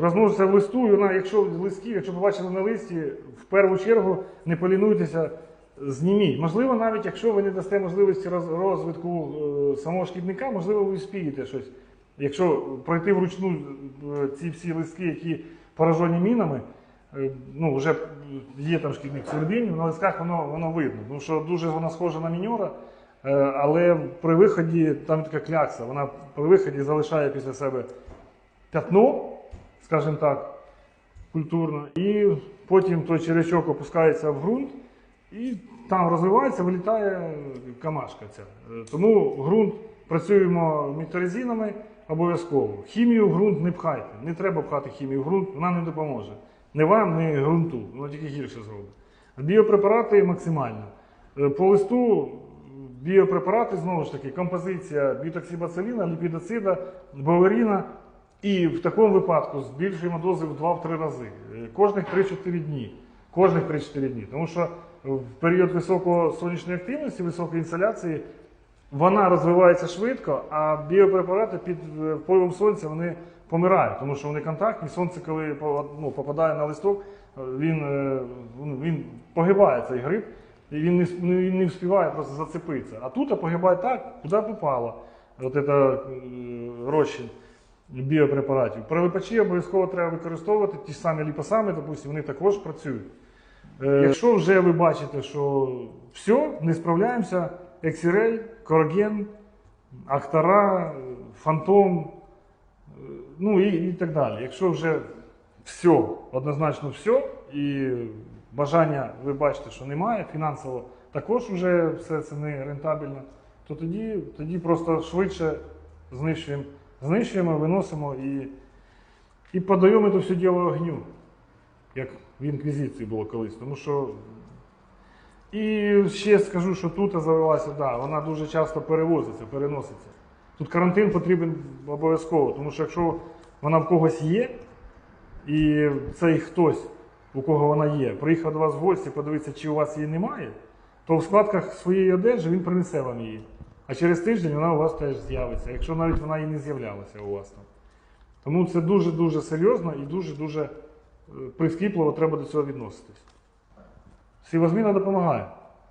розмножиться в листу, і вона, якщо в листі, якщо побачили на листі, в першу чергу не полінуйтеся, зніміть. Можливо, навіть якщо ви не дасте можливості розвитку е, самого шкідника, можливо, ви спієте щось. Якщо пройти вручну е, ці всі листки, які поражені мінами, е, ну, вже є там шкідник всередині, на листках воно, воно видно. Тому що дуже вона схожа на міньора, але при виході там така клякса, вона при виході залишає після себе пятно, скажімо так, культурно, і потім той черечок опускається в ґрунт і там розвивається, вилітає камашка ця. Е, Тому ґрунт працюємо міторезинами обов'язково. Хімію в ґрунт не пхайте. Не треба пхати хімію в ґрунт, вона не допоможе. Не вам, не ґрунту, воно тільки гірше зробить. Біопрепарати максимально. Е, По листу біопрепарати, знову ж таки, композиція бітоксибациліна, ліпідоцида, баверіна. І в такому випадку збільшуємо дози в 2-3 рази. Е, Кожних 3-4 дні. Кожних 3-4 дні. Тому що в період високої сонячної активності, високої інсоляції, вона розвивається швидко, а біопрепарати під е, впливом сонця вони помирають, тому що вони контактні. Сонце, коли ну, попадає на листок, е, він, ну, він погибає цей гриб, і він не, ну, він не встигає просто зацепитися. А тут погибає так, куди попало. От це розчин біопрепаратів. Привипачі обов'язково треба використовувати ті самі ліпосами, допустим, вони також працюють. Е, Якщо вже ви бачите, що все, не справляємося, Ексірель, Короген, Актара, Фантом, е, ну і, і так далі. Якщо вже все, однозначно все, і бажання ви бачите, що немає, фінансово також вже все це не рентабельно, то тоді, тоді просто швидше знищуємо, знищуємо, виносимо і, і подаємо це все діло огню як в інквізиції було колись. Тому що. І ще скажу, що тут завелася, да, вона дуже часто перевозиться, переноситься. Тут карантин потрібен обов'язково, тому що якщо вона в когось є, і цей хтось, у кого вона є, приїхав до вас в гості, подивитися, чи у вас її немає, то в складках своєї одежі він принесе вам її. А через тиждень вона у вас теж з'явиться, якщо навіть вона і не з'являлася у вас там. Тому це дуже-дуже серйозно і дуже-дуже е, прискіпливо треба до цього відноситись. Сівозміна допомагає.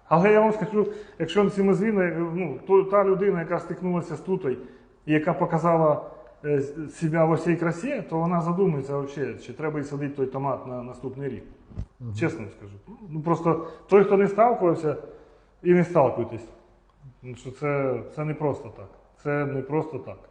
Але я вам скажу, якщо сівозміна, е, ну, то, та людина, яка стикнулася з тутой і яка показала е, себе во всій красі, то вона задумається взагалі, чи треба і садити той томат на наступний рік. Чесно скажу. Ну, просто той, хто не сталкувався, і не сталкуйтесь. Ну, що це, це не просто так. Це не просто так.